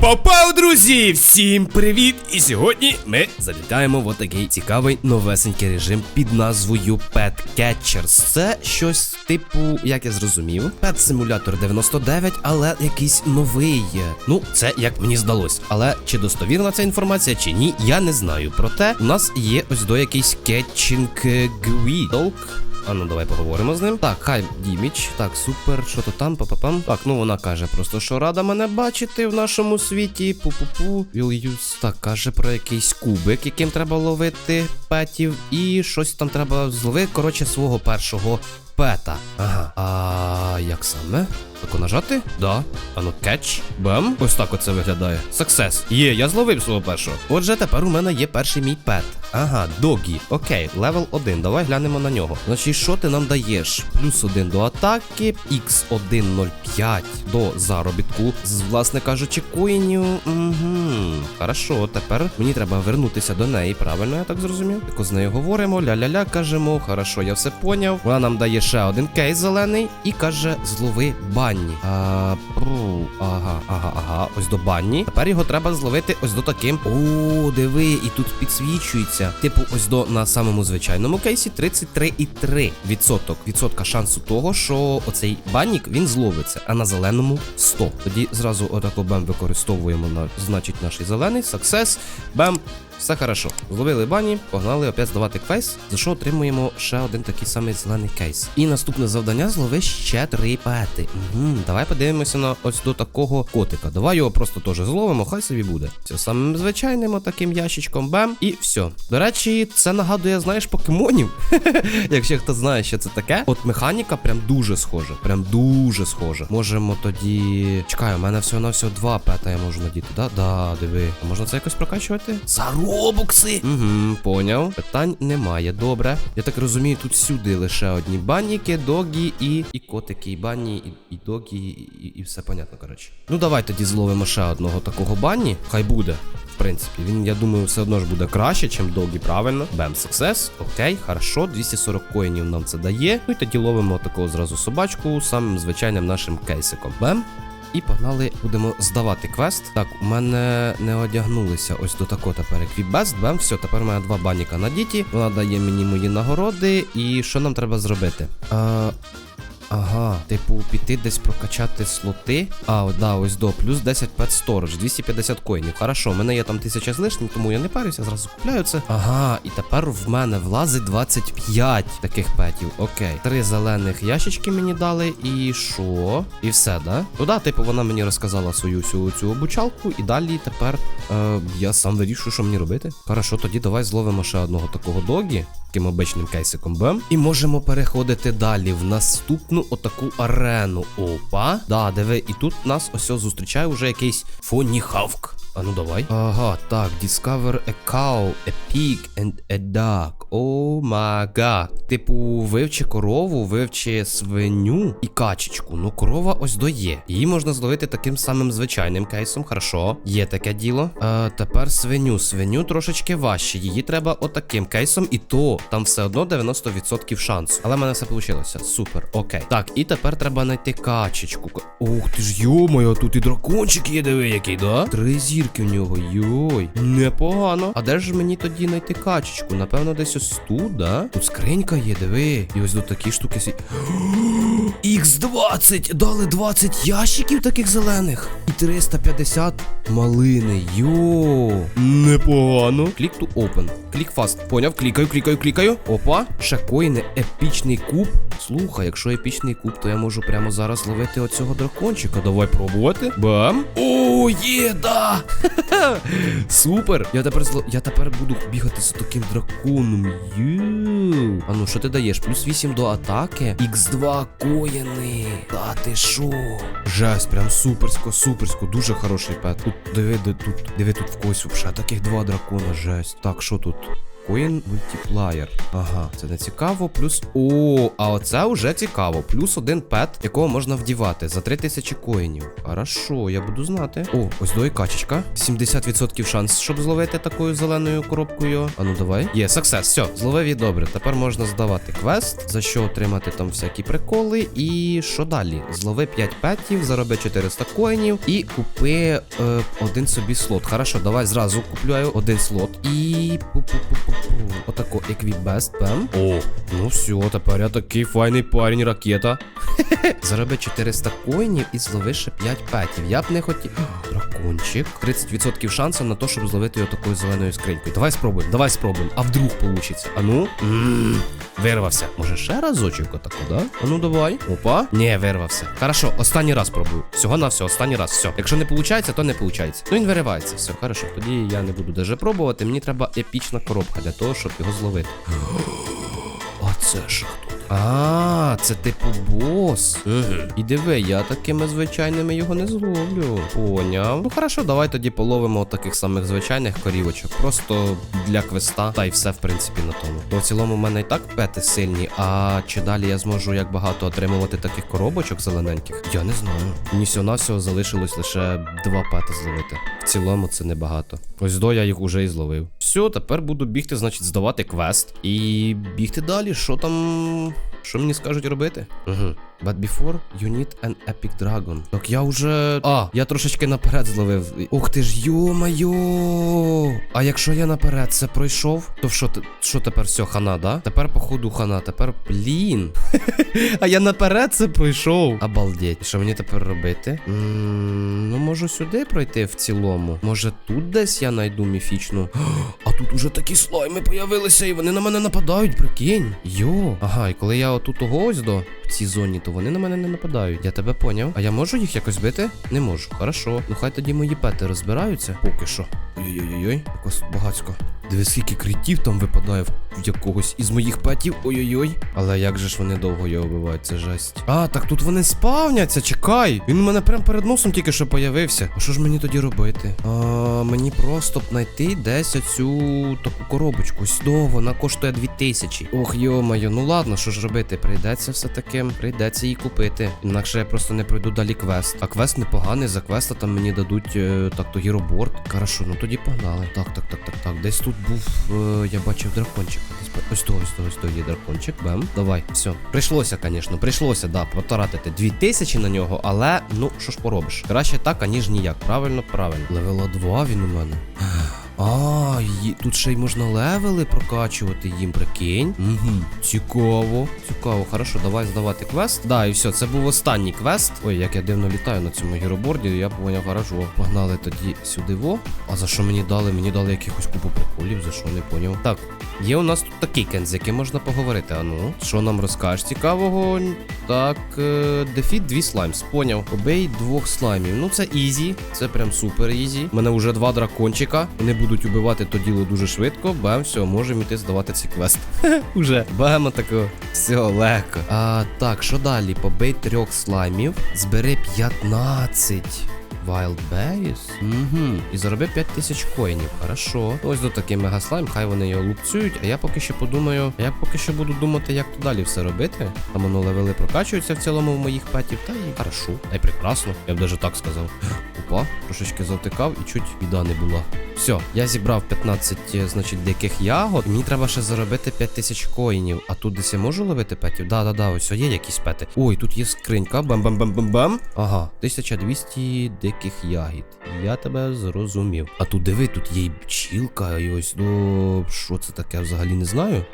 Пау-пау-пау, друзі! Всім привіт! І сьогодні ми залітаємо в отакий цікавий новесенький режим під назвою Pet Catchers. Це щось типу, як я зрозумів, Pet Simulator 99, але якийсь новий. Ну, це як мені здалось. Але чи достовірна ця інформація, чи ні, я не знаю. Проте у нас є ось до якийсь Catching Guidok. А ну давай поговоримо з ним. Так, хай Діміч. Так, супер, що то там, па-па-пам. Так, ну вона каже просто, що рада мене бачити в нашому світі. Пу-пу-пу. Use. Так, каже про якийсь кубик, яким треба ловити петів. І щось там треба зловити. Коротше, свого першого пета. Ага. А як саме? Тако нажати? Да. Ану, кетч. Бам. Ось так оце виглядає. Саксес. Є, я зловив свого першого. Отже, тепер у мене є перший мій пет. Ага, догі. Окей, левел 1. Давай глянемо на нього. Значить, що ти нам даєш? Плюс 1 до атаки, Х105 до заробітку. З, власне кажучи, коїнів. Угу. Хорошо, тепер мені треба вернутися до неї. Правильно, я так зрозумів? Тако з нею говоримо, ля-ля-ля, кажемо. Хорошо, я все поняв. Вона нам дає ще один кейс зелений і каже: злови банні. А, пру, ага, ага, ага. Ось до банні. Тепер його треба зловити ось до таким. О, диви, і тут підсвічується. Типу, ось до на самому звичайному кейсі 33,3 відсоток. Відсотка шансу того, що оцей баннік він зловиться, а на зеленому 100. Тоді зразу отако бем використовуємо на значить наш зелений. Саксес. Бем. Все хорошо. Зловили бані, погнали опять здавати кейс, за що отримуємо ще один такий самий зелений кейс. І наступне завдання злови ще три пети. Угу, давай подивимося на ось до такого котика. Давай його просто теж зловимо, хай собі буде. Це самим звичайним отаким ящичком бем. І все. До речі, це нагадує, знаєш, покемонів. Якщо хто знає, що це таке. От механіка прям дуже схожа. Прям дуже схожа. Можемо тоді. Чекай, у мене всього на всього два пета я можу надіти. Да, да, диви. А можна це якось прокачувати? За робокси! Угу, поняв. Питань немає. Добре. Я так розумію, тут всюди лише одні банніки, догі і. і котики, і банні, і, і догі, і, і, все понятно, коротше. Ну давай тоді зловимо ще одного такого банні. Хай буде. В принципі, він, я думаю, все одно ж буде краще, чим догі, правильно. Бем, суксес. Окей, хорошо. 240 коїнів нам це дає. Ну і тоді ловимо такого зразу собачку самим звичайним нашим кейсиком. Бем. І погнали, будемо здавати квест. Так, у мене не одягнулися ось до такого тепер еквібест. Бем, все, тепер у мене два баніка на діті. Вона дає мені мої нагороди. І що нам треба зробити? А, Ага, типу, піти десь прокачати слоти. А, да, ось до, плюс 10 пет сторож, 250 коїнів. Хорошо, у мене є там 1000 з лишнім, тому я не парюся, зразу купляю це. Ага, і тепер в мене влазить 25 таких петів. Окей. Три зелених ящички мені дали. І що? І все, да? Ну да, типу, вона мені розказала свою всю цю обучалку, і далі тепер е, я сам вирішую, що мені робити. Хорошо, тоді давай зловимо ще одного такого догі. Таким обичним кейсиком бем. І можемо переходити далі в наступну отаку арену. Опа. Да, диви, і тут нас ось зустрічає вже якийсь фоні хавк. А ну давай. Ага, так, discover a cow, a pig and a dog. О мага. Типу, вивчи корову, вивчи свиню і качечку. Ну, корова ось до є. Її можна зловити таким самим звичайним кейсом. Хорошо. Є таке діло. А, тепер свиню. Свиню трошечки важче. Її треба отаким кейсом, і то там все одно 90% шансу. Але в мене все вийшло. Супер, окей. Так, і тепер треба знайти качечку. Ух ти ж, йо-моє, тут і дракончик є, диви, який, да? Три зірки в нього. Йой. Непогано. А де ж мені тоді знайти качечку? Напевно, десь ось тут, да? Тут скринька є, диви. І ось до такі штуки сі. Х20! Дали 20 ящиків таких зелених. І 350 малини. Йо. Непогано. Клік to open. Клік fast. Поняв? Клікаю, клікаю, клікаю. Опа. Ще коїни. Епічний куб. Слухай, якщо епічний куб, то я можу прямо зараз ловити оцього дракончика. Давай пробувати. Бам. О, є, да! Супер! Я тепер зло... Я тепер буду бігати за таким драконом. Ю. А ну що ти даєш? Плюс 8 до атаки. Х2 коїни. Та ти шо? Жесть, прям суперсько, суперсько. Дуже хороший пет. Тут диви, де тут. Диви тут в когось взагалі таких два дракона. Жесть. Так, що тут? Коін мультиплеєр. Ага, це не цікаво. Плюс. О, а оце вже цікаво. Плюс один пет, якого можна вдівати за 3000 коїнів. Хорошо, я буду знати. О, ось до і качечка. 70% шанс, щоб зловити такою зеленою коробкою. А ну давай. Є, саксес, все, зловив її добре. Тепер можна здавати квест, за що отримати там всякі приколи. І що далі? Злови 5 петів, зароби 400 коїнів і купи е, один собі слот. Хорошо, давай зразу купляю один слот. І. Отако, еквібест, пем. О, ну все, тепер я такий файний парень, ракета. Зароби 400 коїнів і злови ще 5 петів. Я б не хотів. Дракончик. 30% шансу на те, щоб зловити його такою зеленою скринькою. Давай спробуємо, давай спробуємо. А вдруг получиться? А ну? Вирвався. Може ще разочок отако, да? А ну давай. Опа. Ні, вирвався. Хорошо, останній раз пробую. Всього на все, останній раз. Все. Якщо не виходить, то не виходить. Ну він виривається. Все, хорошо. Тоді я не буду даже пробувати. Мені треба епічна коробка для того, щоб його зловити. А це ж хто? А, це типу бос. І диви, я такими звичайними його не зловлю. Поняв. Ну хорошо, давай тоді половимо таких самих звичайних корівочок. Просто для квеста. Та й все, в принципі, на тому. Бо в цілому в мене і так пети сильні. А чи далі я зможу як багато отримувати таких коробочок зелененьких? Я не знаю. Мені всього залишилось лише два пети зловити. В цілому це небагато. Ось до я їх уже і зловив. Все, тепер буду бігти, значить, здавати квест. І бігти далі. Що там. Що мені скажуть робити? Угу. But before you need an epic dragon. Так я вже. А, я трошечки наперед зловив. Ух ти ж, йо-майо! А якщо я наперед це пройшов, то що, що тепер все, хана, да? Тепер, походу, хана, тепер блін. а я наперед це пройшов. Обалдеть. Що мені тепер робити? Ну, можу сюди пройти в цілому. Може, тут десь я знайду міфічну. А тут уже такі слайми появилися, і вони на мене нападають, прикинь. Йо. Ага, і коли я отут ось до цій зоні, то вони на мене не нападають. Я тебе поняв. А я можу їх якось бити? Не можу. Хорошо. Ну хай тоді мої пети розбираються. Поки що. Ой-ой-ой, якось багацько. Диви, скільки критів там випадає в якогось із моїх петів. Ой-ой-ой. Але як же ж вони довго його вбивають, це жесть. А, так тут вони спавняться, чекай. Він у мене прямо перед носом тільки що появився. А що ж мені тоді робити? А, мені просто б знайти десь оцю таку коробочку. Ось до, вона коштує 2000. Ох, йо-моє, ну ладно, що ж робити? Прийдеться все-таки, прийдеться її купити. Інакше я просто не пройду далі квест. А квест непоганий, за квеста там мені дадуть е, так то гіроборд. Хорошо, ну тоді погнали. Так, так, так, так, так. Десь тут був, е, я бачив дракончик. Ось то, ось то, ось то є дракончик. Бем. Давай, все. Прийшлося, звісно, прийшлося, да, потратити 2000 на нього, але ну що ж поробиш? Краще так, аніж ніяк. Правильно, правильно. Левела 2 він у мене. А, тут ще й можна левели прокачувати їм, прикинь. Угу. Цікаво. Цікаво. Хорошо, давай здавати квест. Да, і все, це був останній квест. Ой, як я дивно літаю на цьому гіроборді, я поняв, хорошо. Погнали тоді сюди во. А за що мені дали? Мені дали якихось купу приколів, за що не поняв. Так, є у нас тут такий кен, з яким можна поговорити. А ну, що нам розкажеш цікавого? Так, е, дефіт дві слаймс. Поняв. Обей двох слаймів. Ну це ізі, це прям супер ізі. У мене вже два дракончика. Вони будуть убивати то діло дуже швидко. Бем, все, можемо йти здавати цей квест. Уже. Бемо такого. Все, легко. А так, що далі? Побий трьох слаймів. Збери 15. Wild Berries? Угу. І зароби 5000 коїнів. Хорошо. Ось до такий мегаслайм, хай вони його лупцюють. А я поки що подумаю, я поки що буду думати, як то далі все робити. Там воно левели прокачуються в цілому в моїх петів. Та і хорошо. Та й прекрасно. Я б даже так сказав. Опа, трошечки завтикав і чуть біда не була. Все, я зібрав 15, е, значить, диких ягод. Мені треба ще заробити 5000 коїнів. А тут десь я можу ловити петів? Да, да, да, ось є якісь пети. Ой, тут є скринька. Бам-бам-бам-бам-бам. Ага, 1200 диких ягід. Я тебе зрозумів. А тут диви, тут є і бчілка, і ось до. Що це таке? Взагалі не знаю.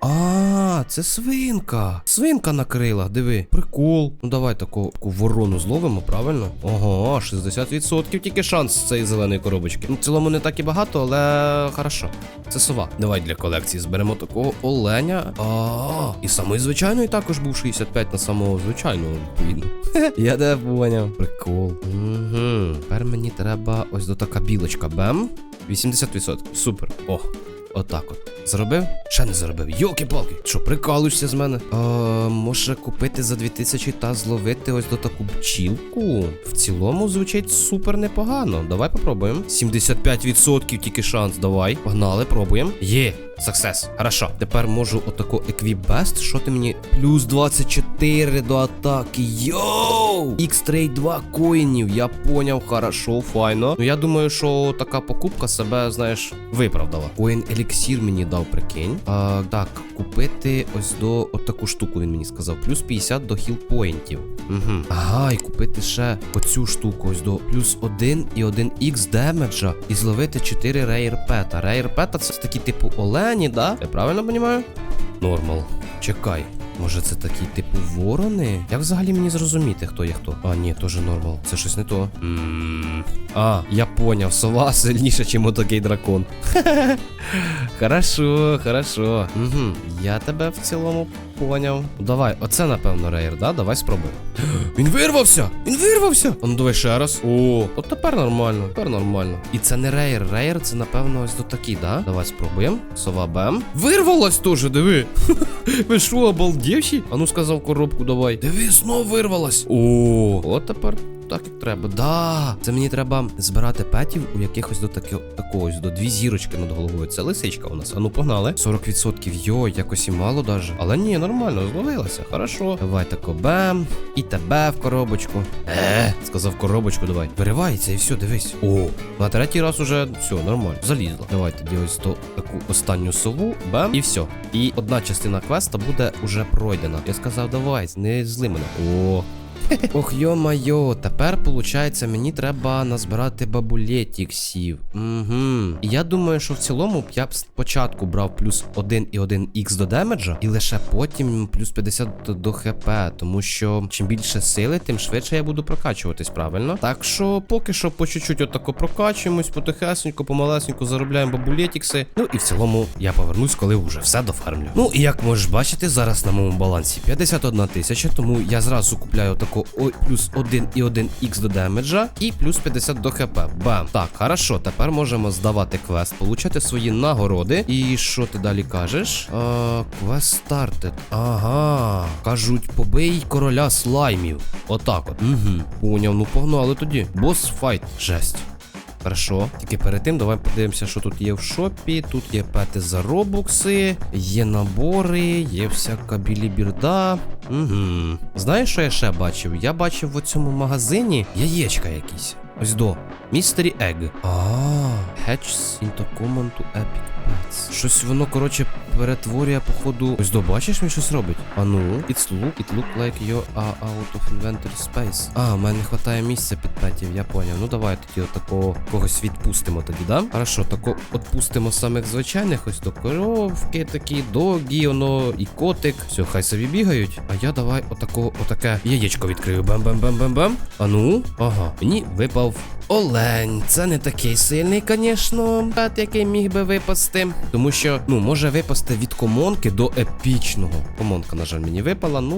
А, це свинка. Свинка на крилах, диви. Прикол. Ну давай таку, таку ворону зловимо, правильно? Ого, 60% тільки шанс цієї зеленої коробочки. Ну, в цілому не так і багато, але хорошо. Це сова. Давай для колекції зберемо такого оленя. А, і самий звичайний також був 65 на самого звичайного, відповідно. Я тебе поняв. Прикол. Угу. Тепер мені треба ось до така білочка. Бем. 80%. Супер. О. Отак от. Заробив? Ще не заробив. Йолки-палки. Що, прикалуєшся з мене? А, може купити за 2000 та зловити ось до таку бджілку? В цілому звучить супер непогано. Давай попробуємо. 75% тільки шанс. Давай. Погнали, пробуємо. Є. Саксес. Хорошо. Тепер можу отако еквібест. Що ти мені? Плюс 24 до атаки. Йоу! X-Trade 2 коїнів. Я поняв, хорошо, файно. Ну я думаю, що така покупка себе, знаєш, виправдала. Коін еліксір мені дав, прикинь. А, так, купити ось до отаку штуку він мені сказав. Плюс 50 до хілпоінтів. Угу. Ага, і купити ще оцю штуку ось до плюс 1 і 1х демеджа. І зловити 4 рейрпета. Рейрпета це такі типу олені, да? Я правильно розумію? Нормал. Чекай. Може це такі типу ворони? Як взагалі мені зрозуміти, хто є хто? А, ні, теж нормал. Це щось не то. м А, я поняв, сова сильніша, ніж отакий дракон. Хорошо, хорошо. Угу. Я тебе в цілому поняв. Давай, оце напевно рейер, да? Давай спробуємо. Він вирвався! Він вирвався! А ну давай ще раз. О, от тепер нормально, тепер нормально. І це не рейер. Рейер це, напевно, ось до такі, да? Давай спробуємо. Сова бем. Вирвалась теж, диви. Ви що, обалдівші? А ну сказав коробку, давай. Диви, знов вирвалась. О, от тепер. Так як треба. Да. Це мені треба збирати петів у якихось до таки, такогось, до дві зірочки над головою. Це лисичка у нас. А ну погнали. 40% йой, якось і мало даже. Але ні, нормально, зловилася. Хорошо. Давай тако бем. І тебе в коробочку. Е, сказав коробочку, давай. Виривається і все, дивись. О, на третій раз уже все, нормально. Залізла. Давай тоді ось то таку останню сову. Бем. І все. І одна частина квеста буде уже пройдена. Я сказав, давай, не зли мене. О, Ох, йо-майо, тепер, получається, мені треба назбирати бабулетіксів. Угу. Я думаю, що в цілому я б спочатку брав плюс 1 і 1х до демеджа, і лише потім плюс 50 до, до хп, тому що чим більше сили, тим швидше я буду прокачуватись, правильно? Так що поки що по чуть-чуть отако прокачуємось, потихесенько, помалесенько заробляємо бабулетікси. Ну і в цілому я повернусь, коли вже все дофармлю. Ну і як можеш бачити, зараз на моєму балансі 51 тисяча, тому я зразу купляю таку о, плюс 1 і 1х до демеджа і плюс 50 до хп. Бам. Так, хорошо, тепер можемо здавати квест, получати свої нагороди. І що ти далі кажеш? А, квест стартед. Ага. Кажуть, побий короля слаймів. Отак от. Угу. Поняв, ну погнали тоді. Бос файт. Жесть. Хорошо. Тільки перед тим давай подивимося, що тут є в шопі. Тут є пети за робокси, є набори, є всяка білібірда. Угу. Знаєш, що я ще бачив? Я бачив в цьому магазині яєчка якісь. Ось до. Містері Ег. А, Hatches into common to epic pets. Щось воно, коротше, перетворює, походу. Ось до, бачиш, він щось робить. А ну, it's look, it look like you are out of inventory space. А, у мене не вистачає місця під петів, я поняв. Ну давай тоді отакого когось відпустимо тоді, да? Хорошо, тако відпустимо самих звичайних, ось до коровки такі, догі, воно і котик. Все, хай собі бігають. А я давай отако, отаке яєчко відкрию. Бам-бам-бам-бам-бам. А ну, ага, мені випав. Олень, це не такий сильний, звісно, пет, який міг би випасти. Тому що, ну, може випасти від комонки до епічного. Комонка, на жаль, мені випала. Ну,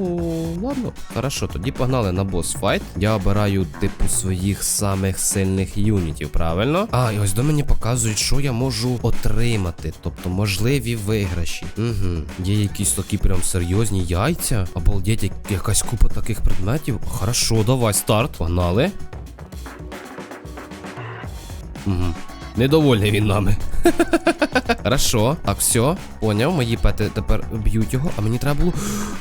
ладно. Хорошо, тоді погнали на бос файт. Я обираю, типу, своїх самих сильних юнітів, правильно? А, і ось до мені показують, що я можу отримати. Тобто можливі виграші. Угу. Є якісь такі прям серйозні яйця. Обалдеть, якась купа таких предметів. Хорошо, давай, старт. Погнали. Угу. Недовольний він нами. Хорошо. Так, все. Поняв, мої пети тепер б'ють його. А мені треба було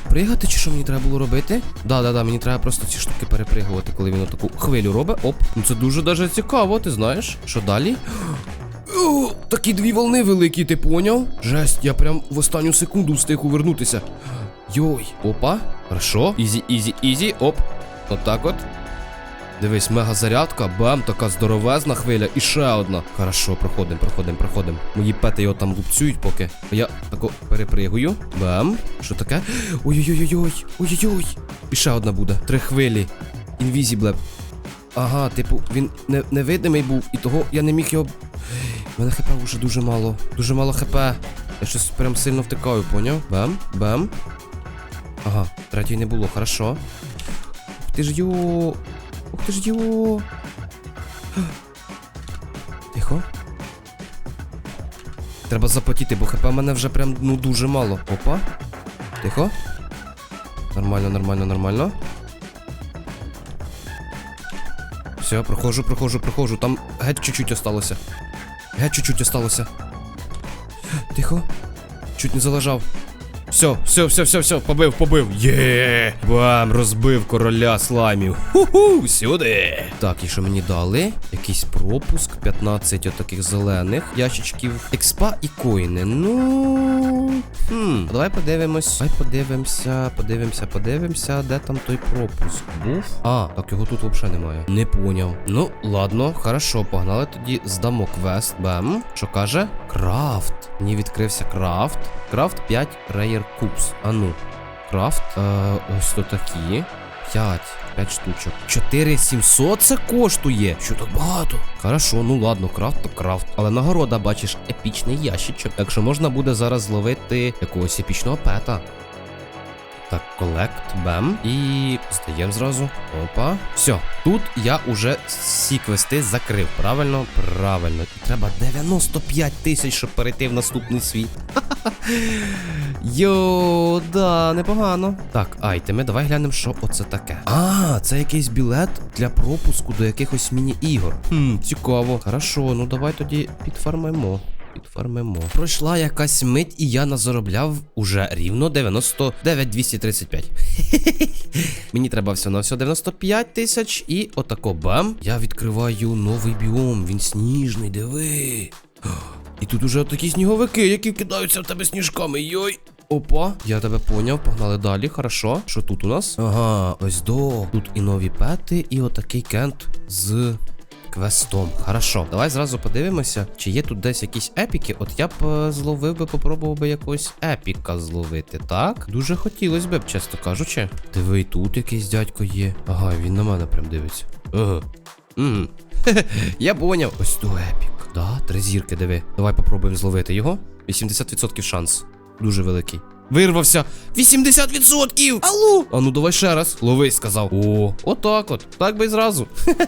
пригати, чи що мені треба було робити? Да, да, да, мені треба просто ці штуки перепригувати, коли він таку хвилю робить. Оп. Ну це дуже даже цікаво, ти знаєш. Що далі? Такі дві волни великі, ти поняв? Жесть, я прям в останню секунду встиг увернутися. Йой. Опа. Хорошо. Ізі, ізі, ізі. Оп. Отак от. Дивись, мега зарядка, бам, така здоровезна хвиля і ще одна. Хорошо, проходимо, проходимо, проходимо. Мої пети його там лупцюють поки. Я тако перепригую. Бам. Що таке? Ой-ой-ой-ой. Ой-ой-ой. І ще одна буде. Три хвилі. Інвізібле. Ага, типу, він не, невидимий був, і того я не міг його. У мене хп вже дуже мало. Дуже мало хп. Я щось прям сильно втикаю, поняв? Бам, бам. Ага, третьої не було, хорошо. Ти ж йо. Ух ти ж йо. Тихо. Треба запотіти, бо хп мене вже прям ну дуже мало. Опа. Тихо. Нормально, нормально, нормально. Все, проходжу, проходжу, проходжу. Там геть чуть-чуть осталося. Геть чуть-чуть осталося. Тихо. чуть не залажав. Все, все, все, все, все, побив, побив. Є! Бам, розбив короля слаймів. Ху-ху, сюди. Так, і що мені дали? Якийсь пропуск, 15 отаких зелених ящичків. Експа і коїни. Ну. Хм, давай подивимось. Давай подивимося, подивимося, подивимося, де там той пропуск був. А, так його тут взагалі немає. Не поняв. Ну, ладно, хорошо, погнали тоді здамо квест. Бем. Що каже? Крафт. Мені відкрився крафт. Крафт 5 Rare Cubes. А ну. Крафт. Е, ось то такі. 5. 5 штучок. 4700 це коштує. Що так багато? Хорошо, ну ладно, крафт то крафт. Але нагорода, бачиш, епічний ящичок. Так що можна буде зараз зловити якогось епічного пета. Так, колект, бем. І здаємо зразу. Опа. Все. Тут я уже всі квести закрив. Правильно? Правильно. Треба 95 тисяч, щоб перейти в наступний світ. Йоу, да, непогано. Так, айтеми, давай глянемо, що оце таке. А, це якийсь білет для пропуску до якихось міні-ігор. Хм, цікаво. Хорошо, ну давай тоді підфармимо. Підфармимо. Пройшла якась мить, і я назаробляв уже рівно 99 235. Мені треба все на все 95 тисяч. І отако бам. Я відкриваю новий біом. Він сніжний, диви. І тут уже такі сніговики, які кидаються в тебе сніжками. Йой. Опа, я тебе поняв, погнали далі, хорошо. Що тут у нас? Ага, ось до. Тут і нові пети, і отакий кент з квестом. Хорошо. Давай зразу подивимося, чи є тут десь якісь епіки. От я б е, зловив би, попробував би якогось епіка зловити, так? Дуже хотілося б, чесно кажучи. Диви, тут якийсь дядько є. Ага, він на мене прям дивиться. Ага. Угу. Я поняв. Ось то епік. Да, три зірки, диви. Давай попробуємо зловити його. 80% шанс. Дуже великий. Вирвався! 80%! Алло! А ну давай ще раз. Лови, сказав. О, отак от. Так би й зразу.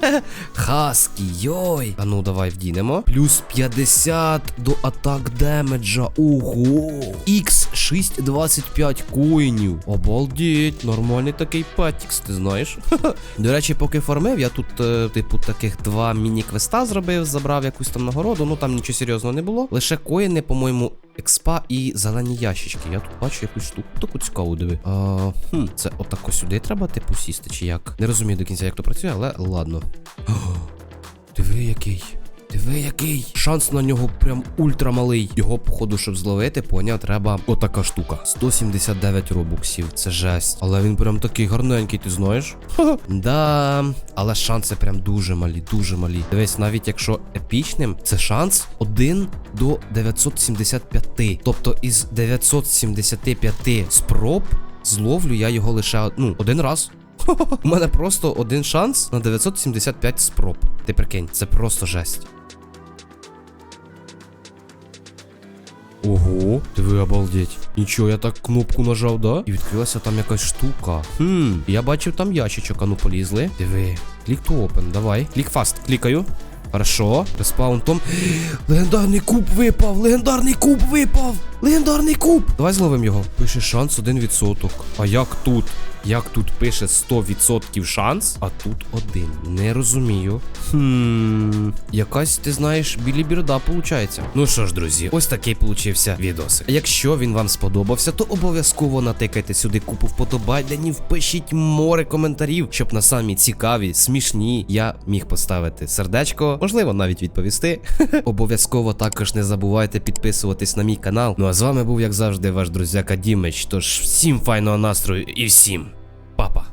Хаскі, йой. А ну давай вдінемо. Плюс 50 до атак демеджа. Ого. Х6 25 коїнів. Обалдеть, нормальний такий патікс, ти знаєш. До речі, поки фармив, я тут, е, типу, таких два міні-квеста зробив, забрав якусь там нагороду. Ну там нічого серйозного не було. Лише коїни, по-моєму, експа і зелені ящички. Я тут бачу якусь штуку. Таку цікаву диви. А, хм, це отако сюди треба, типу, сісти, чи як? Не розумію до кінця, як то працює, але ладно. О, диви, який. Диви, який шанс на нього прям ультрамалий. Його, походу, щоб зловити, поняв, треба отака штука. 179 робоксів, це жесть. Але він прям такий гарненький, ти знаєш? Да, але шанси прям дуже малі, дуже малі. Дивись, навіть якщо епічним, це шанс 1 до 975. Тобто із 975 спроб зловлю я його лише ну, один раз. У мене просто один шанс на 975 спроб. Ти прикинь, це просто жесть. Ого, диви обалдеть. Нічого, я так кнопку нажав, да? І відкрилася там якась штука. Хм, я бачив там ящичок, а ну полізли. Диви. Клік to open, давай. Клік фаст, клікаю. Хорошо. Респаун Том. Легендарний куб випав! Легендарний куб випав! Легендарний куб! Давай зловимо його. Пише шанс 1%. А як тут? Як тут пише 100% шанс, а тут один. Не розумію. Хм. Якась, ти знаєш, білі бірда получається. Ну що ж, друзі, ось такий получився відос. Якщо він вам сподобався, то обов'язково натикайте сюди купу вподобайденів, впишіть море коментарів, щоб на самі цікаві, смішні я міг поставити сердечко, можливо, навіть відповісти. Обов'язково також не забувайте підписуватись на мій канал. Ну а з вами був, як завжди, ваш друзяка Дімич. Тож всім файного настрою і всім па-па.